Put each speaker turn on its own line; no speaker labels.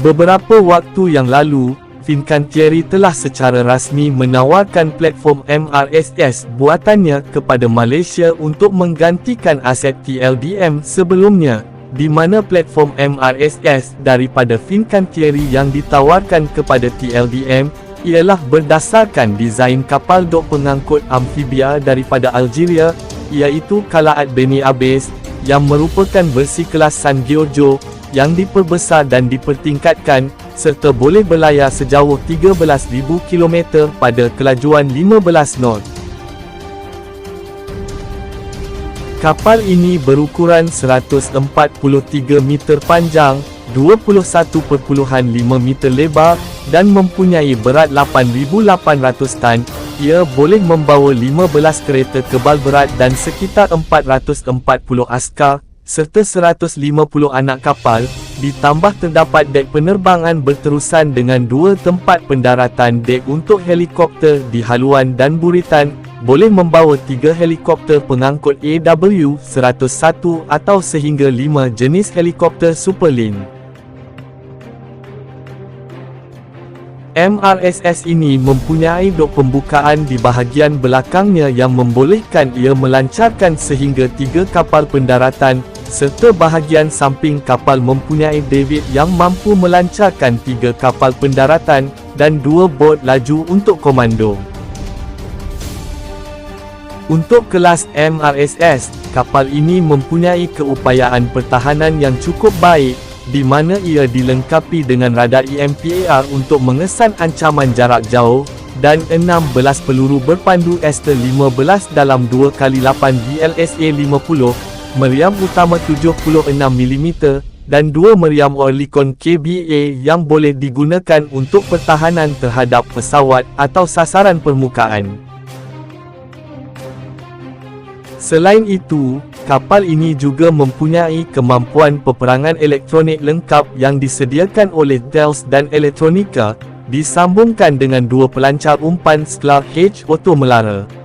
Beberapa waktu yang lalu, Fincantieri telah secara rasmi menawarkan platform MRSS buatannya kepada Malaysia untuk menggantikan aset TLDM sebelumnya, di mana platform MRSS daripada Fincantieri yang ditawarkan kepada TLDM ialah berdasarkan desain kapal dok pengangkut amfibia daripada Algeria, iaitu Kalaat Beni Abbas, yang merupakan versi kelas San Giorgio, yang diperbesar dan dipertingkatkan, serta boleh berlayar sejauh 13,000 km pada kelajuan 15 knot. Kapal ini berukuran 143 meter panjang, 21.5 meter lebar, dan mempunyai berat 8,800 tan, ia boleh membawa 15 kereta kebal berat dan sekitar 440 askar, serta 150 anak kapal, ditambah terdapat dek penerbangan berterusan dengan dua tempat pendaratan dek untuk helikopter di haluan dan buritan, boleh membawa tiga helikopter pengangkut AW-101 atau sehingga lima jenis helikopter Superlin. MRSS ini mempunyai dok pembukaan di bahagian belakangnya yang membolehkan ia melancarkan sehingga tiga kapal pendaratan, serta bahagian samping kapal mempunyai David yang mampu melancarkan tiga kapal pendaratan, dan dua bot laju untuk komando. Untuk kelas MRSS, kapal ini mempunyai keupayaan pertahanan yang cukup baik, di mana ia dilengkapi dengan radar EMPAR untuk mengesan ancaman jarak jauh, dan 16 peluru berpandu Ester-15 dalam 2x8 BLSA 50, meriam utama 76mm, dan dua meriam Oerlikon KBA yang boleh digunakan untuk pertahanan terhadap pesawat atau sasaran permukaan. Selain itu, Kapal ini juga mempunyai kemampuan peperangan elektronik lengkap yang disediakan oleh Thales dan Electronica, disambungkan dengan dua pelancar umpan Sklar H Auto Melara.